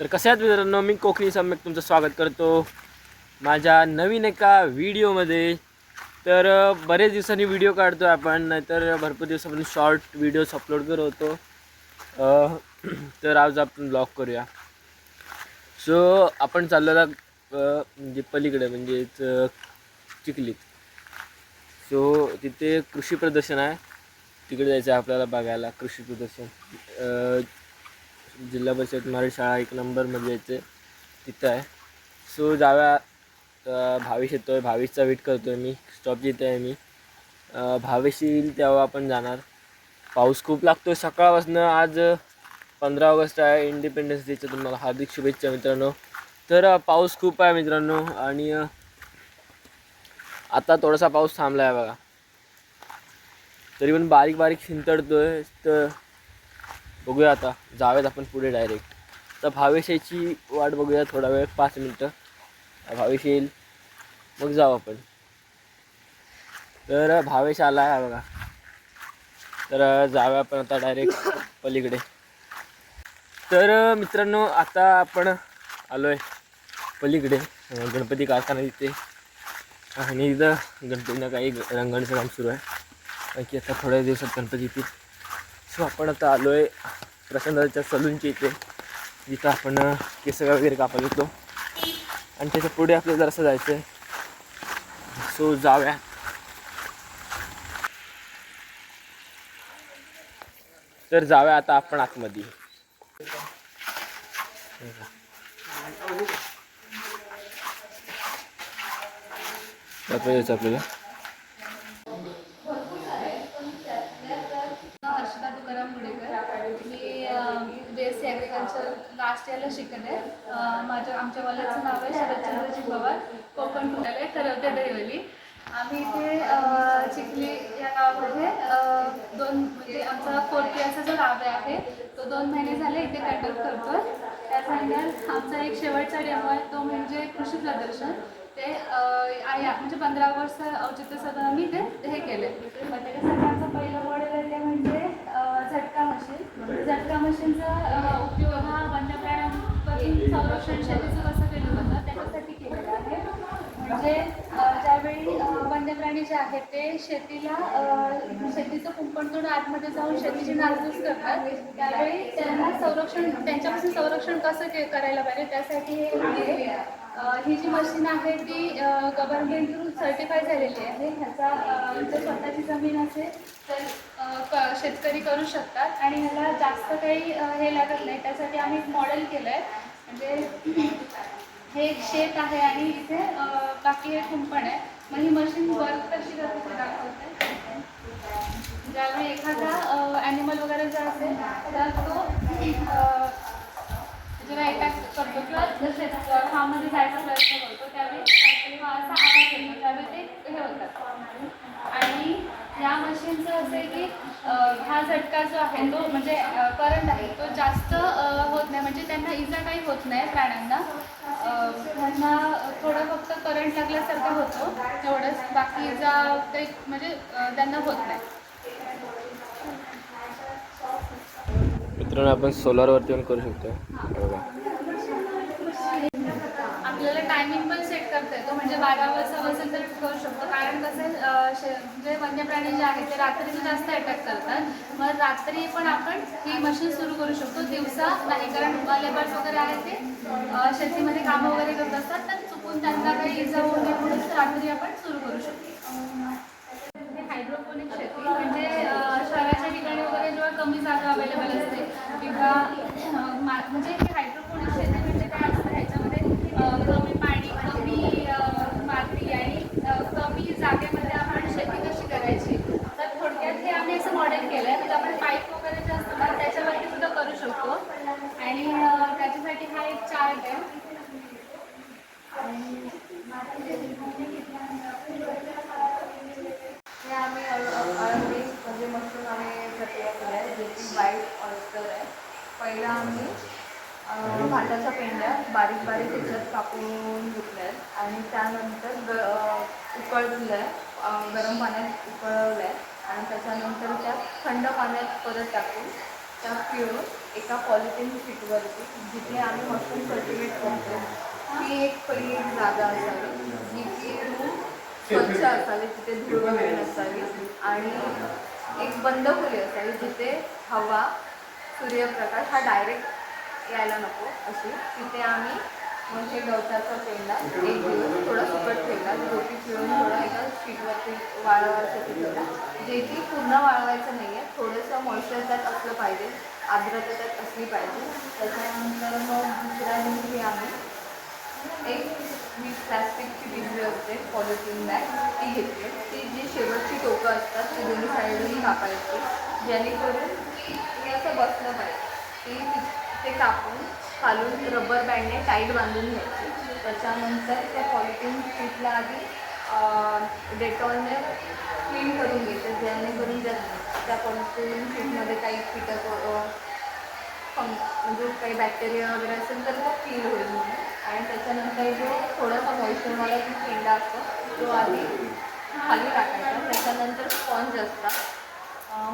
तर कसे आहात मित्रांनो? मी कोकणी सम्यक तुमचं स्वागत करतो माझ्या नवीन एका व्हिडिओमध्ये. तर बरेच दिवसांनी व्हिडिओ काढतो आहे आपण नाहीतर भरपूर दिवसापासून शॉर्ट व्हिडिओज अपलोड करत होतो. तर आज आपण ब्लॉग करूया. सो आपण चाललेला म्हणजे पलीकडे म्हणजेच चिखलीत. सो तिथे कृषी प्रदर्शन आहे. तिकडे जायचं आहे आपल्याला बघायला कृषी प्रदर्शन. जिल्हा परिषद मराठी शाळा एक नंबरमध्ये म्हणजे यायचे तिथं आहे. सो जाव्या भावेश येतो आहे भावेशचा वेट करतो आहे मी. स्टॉप जिथे आहे मी. भावेश येईल तेव्हा आपण जाणार. पाऊस खूप लागतो आहे सकाळपासून आज पंधरा ऑगस्ट आहे. इंडिपेंडन्स डेचं तुम्हाला हार्दिक शुभेच्छा मित्रांनो. तर पाऊस खूप आहे मित्रांनो. आणि आता थोडासा पाऊस थांबला आहे बघा. तरी पण बारीक बारीक शिंतडतो आहे तर बघूया आता जाऊयात आपण पुढे डायरेक्ट तर भावेश यायची वाट बघूया थोडा वेळ पाच मिनटं. भावेश येईल मग जाऊ आपण. तर भावेश आला आहे बघा. तर जाऊया आपण आता डायरेक्ट पलीकडे. तर मित्रांनो आता आपण आलो आहे पलीकडे गणपती कारखाना तिथे आणि इथं गणपतीनं काही रंगाचं काम सुरू आहे. कारण की आता थोड्या दिवसात गणपती येतील. सो आपण आता आलो आहे प्रसन्नाच्या सलूनच्या इथे. जिथं आपण केस वगैरे कापायला येतो. आणि त्याच्या पुढे आपल्याला जरासं जायचं आहे सो जाऊया. तर जाऊया आता आपण आतमध्ये. आपल्याला. माझ्या आमच्या कॉलेजचं नाव आहे शरदचंद्रजी पवार कोकण कुणालय ठरवते दहिवली. आम्ही इथे चिखली या गावामध्ये दोन म्हणजे आमचा फोर्थ इयरचा जो राबे आहे तो दोन महिने झाले इथे कंडक्ट करतो त्या महिन्यात आमचा एक शेवटचा डेमो आहे तो म्हणजे कृषी प्रदर्शन. ते आहे म्हणजे पंधरा वर्ष औचित्य साधून आम्ही ते हे केले मग त्याच्यासाठी आमचं पहिलं मॉडेल आहे ते म्हणजे अं, झटका मशीन झटका मशीनचा अं, उपयोग हा वन्य प्राण्यांपासून संरक्षण शेतीचं कसं केलं जातं त्याच्यासाठी केलेलं आहे. म्हणजे ज्यावेळी वन्य प्राणी जे आहेत ते शेतीला शेतीचं कुंपण तोडून आतमध्ये जाऊन शेतीची नासधूस करतात. त्यावेळी त्यांना संरक्षण त्यांच्यापासून संरक्षण कसं के करायला पाहिजे त्यासाठी हे ही जी मशीन आहे ती गव्हर्नमेंट थ्रू सर्टिफाय झालेली आहे. ह्याचा जर म्हणजे स्वतःची जमीन असेल तर शेतकरी करू शकतात. आणि ह्याला जास्त काही हे लागत नाही. त्यासाठी आम्ही एक मॉडेल केलं आहे म्हणजे हे एक शेत आहे आणि इथे बाकी हे कुंपण आहे. मग ही मशीन वर्क कशी करते ते दाखवते. ज्यावेळी एखादा ॲनिमल वगैरे जर असेल तर तो जेव्हा अटॅक करतो किंवा जसे फार्ममध्ये जायचा प्रयत्न करतो त्यावेळी तेव्हा असा आवाज येतो. त्यावेळी ते हे होतात. आणि या मशीनचं असं आहे की हा झटका जो आहे तो म्हणजे करंट होत नाही प्राण्यांना. त्यांना थोडं फक्त करंट लागल्यासारखं होतो. तेवढंच बाकी काही म्हणजे त्यांना होत नाही. मित्रांनो आपण सोलारवरती पण करू शकतो बघा आपल्याला टायमिंग पण सेट करता येतो म्हणजे बारा वाजता असेल तर करू शकतो. कारण कसं जे वन्य प्राणी जे आहेत ते रात्रीचं जास्त अटॅक करतात. मग रात्री पण आपण ही मशीन सुरू करू शकतो. दिवसा नाही कारण लेबर्स वगैरे आहेत ते. शेतीमध्ये कामं वगैरे करत असतात तर चुकून त्यांना काही इजा होऊ नये म्हणून रात्री आपण सुरू करू शकतो. हायड्रोपोनिक शेती म्हणजे शहराच्या ठिकाणी वगैरे जेव्हा कमी जागा अवेलेबल असते किंवा म्हणजे हे हायड्रोपोनिक शेती म्हणजे काय असतं ह्याच्यामध्ये अं, कमी पाणी कमी अं, माती आणि अं, कमी जागेमध्ये आपण शेती कशी करायची तर थोडक्यात हे आम्ही असं मॉडेल केलं आहे म्हणजे आपण पाईप वगैरे जे असतं ना त्याच्यावरती सुद्धा करू शकतो आणि अं, त्याच्यासाठी हा एक चार्ट आहे हे आम्ही अळंबी म्हणजे मशरूम आम्ही प्रक्रिया केली आहे जे की व्हाईट ऑयस्टर आहे पहिला आम्ही अं, भाताच्या पेंड्या बारीक बारीक त्याच्यात कापून घेतल्या आहेत आणि त्यानंतर ग अं, उकळलं आहे गरम पाण्यात उकळवलं आहे आणि त्याच्यानंतर त्यात थंड पाण्यात परत टाकून त्या पिळून एका पॉलिथिन शीटवरती जिथे आम्ही मशरूम कल्टिवेट करतो ती एक पहिली जागा असावी जी स्वच्छ असावी तिथे धूळ वगैरे नसावी. आणि एक बंद खोली असावी जिथे हवा सूर्यप्रकाश हा डायरेक्ट यायला नको अशी. तिथे आम्ही हे गवताचा पेंडा एक दिवस थोडा सुकट ठेवला. रोटी पिळून थोडा एका शीटवरती वाळवायसाठी ठेवला. जे की पूर्ण वाळवायचं नाही आहे थोडंसं मॉइश्चर त्यात असलं पाहिजे आर्द्रता त्यात असली पाहिजे. त्याच्यानंतर मग दुसऱ्या दिवशी आम्ही प्लॅस्टिकची पिशवी असते पॉलिथिन बॅग ती घेतली. ती जी शेवटची टोकं असतात ती दोन्ही साईडनी कापायची. जेणेकरून ती असं बसलं पाहिजे. ती ते कापून खालून रबर बँडने टाईट बांधून घ्यायची. त्याच्यानंतर त्या पॉलिथिन शीटला आधी डेटॉलने क्लीन करून घ्यायचं. जेणेकरून ज्या त्या पॉलिथिन शीटमध्ये काही कीटक अ, फंग म्हणजे काही बॅक्टेरिया वगैरे असेल तर तो क्लीन होईल म्हणून. आणि त्याच्यानंतर जो थोडासा मॉइश्चरवाला जो पेंडा असतो तो आधी खाली टाकायचा. त्याच्यानंतर स्पॉन्ज असतात.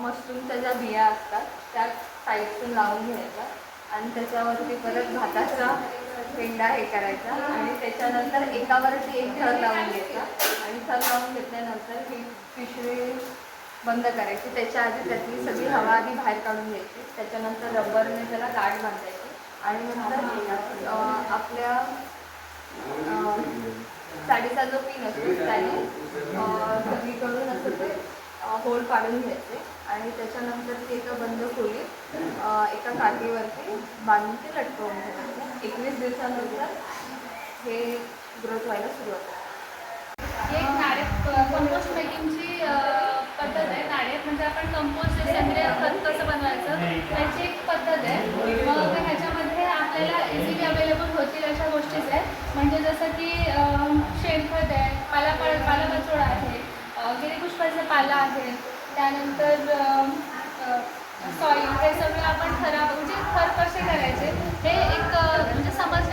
मशरूमच्या ज्या बिया असतात त्या साईडतून लावून घ्यायचा आणि त्याच्यावरती परत भाताचा पेंडा हे करायचा. आणि त्याच्यानंतर एकावरती एक थर लावून घ्यायचा. आणि थर लावून घेतल्यानंतर ही पिशवी बंद करायची. त्याच्या आधी त्यातली सगळी हवा आधी बाहेर काढून घ्यायची. त्याच्यानंतर रबरने त्याला गाठ बांधायची. आणि नंतर आपल्या साडीचा जो पिन असतो त्याने सगळीकडून असं ते होल पाडून घ्यायचे. आणि त्याच्यानंतर ते एका बंद खोलीत एका काठीवरती बांधून ते लटकवून घ्यायचे. एकवीस दिवसानंतर हे ग्रोथ व्हायला सुरुवात होते. ही एक कंपोस्ट मेकिंगची पद्धत आहे. नाळे म्हणजे आपण कंपोस्ट जे सेंद्रिय खत कसं बनवायचं त्याची एक पद्धत आहे मग ह्याच्यामध्ये आपल्याला इझिली अवेलेबल होतील अशा गोष्टीच आहेत. म्हणजे जसं की शेणखत आहे पाला पालापाचोळा आहे गिरीपुष्पाचा गिरीपुष्पाचे पाला आहे त्यानंतर सॉईल हे सगळं आपण खराब म्हणजे खत कसे करायचे? हे एक म्हणजे समज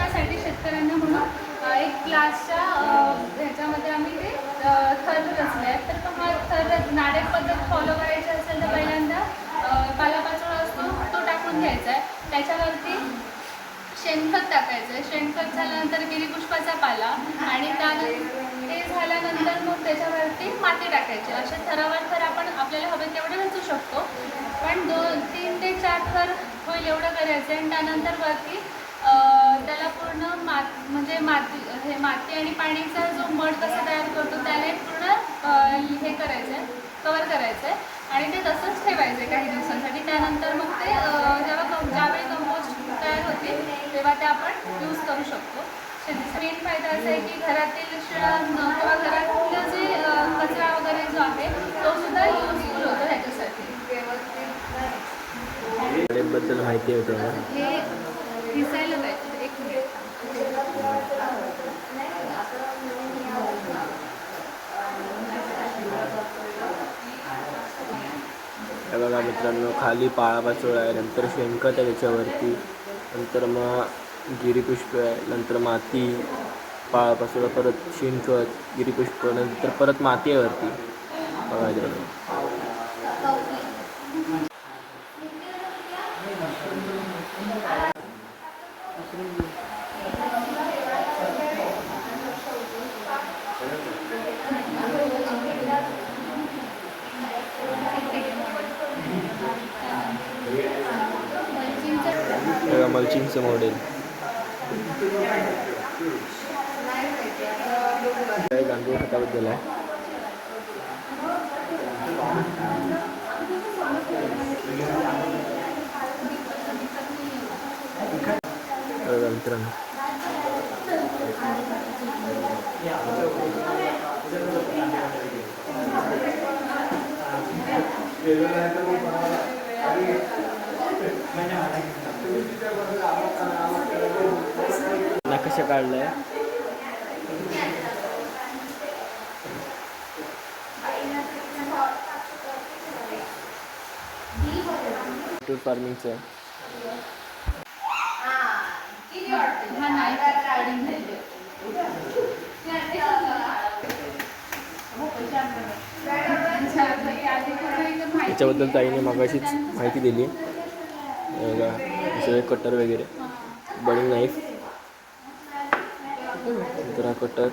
शेणखत टाकायचं. आहे शेणखत झाल्यानंतर गिरीपुष्पाचा पाला आणि त्यानंतर ते झाल्यानंतर मग त्याच्यावरती माती टाकायची. असे थरावर थर आपण आपल्याला हवे तेवढे रचू शकतो. पण दोन तीन ते चार थर होईल एवढं करायचं आहे आणि त्यानंतर वरती त्याला पूर्ण मात म्हणजे माती हे माती आणि पाणीचा जो मठ कसा तयार करतो त्याला पूर्ण हे करायचं आहे कवर करायचं आहे आणि ते तसंच ठेवायचं आहे काही दिवसांसाठी. त्यानंतर मग ते अं, जेव्हा कं- ज्यावेळी कंपोस्ट तयार होतील तेव्हा ते आपण यूज करू शकतो शेतीचा मेन फायदा असा आहे की घरातील किंवा घरातलं जे कचरा वगैरे जो आहे तो सुद्धा युजफुल होतो ह्याच्यासाठी. व्यवस्थित बद्दल माहिती होते हे दिसायला पाहिजे. एक मिनिट. बघा मित्रांनो खाली पाळापाचोळा आहे नंतर शेणखत आहे त्याच्यावरती नंतर मग गिरीपुष्प आहे नंतर माती पाळापाचोळा परत शेणखत गिरीपुष्प नंतर परत माती आहे वरती मल्चिंगचं मॉडेल गांडूळ खताबद्दल आहे. मित्रांनो. नकाशा काढलाय? टूर फार्मिंगचं याच्याबद्दल ताईने मगाशीच माहिती दिली. सगळे कटर वगैरे. बडिंग नाईफ नंतर हा कटर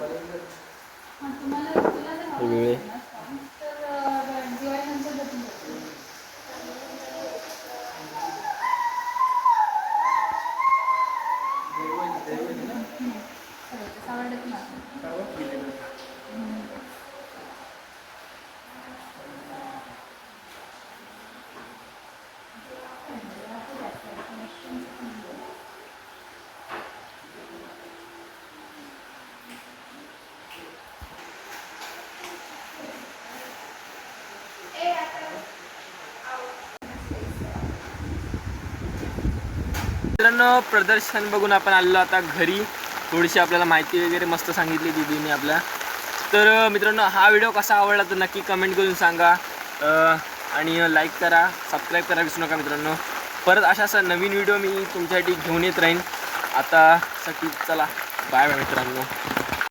मित्रांनो प्रदर्शन बघून आपण आलेलो आता घरी. थोडीशी आपल्याला माहिती वगैरे मस्त सांगितली दिदीने आपल्या. तर मित्रांनो हा व्हिडिओ कसा आवडला तर नक्की कमेंट करून सांगा. आणि लाईक करा सबस्क्राईब करा विसरू नका मित्रांनो. परत अशा असा नवीन व्हिडिओ मी तुमच्यासाठी घेऊन येत राहीन. आता साठी चला बाय बाय मित्रांनो.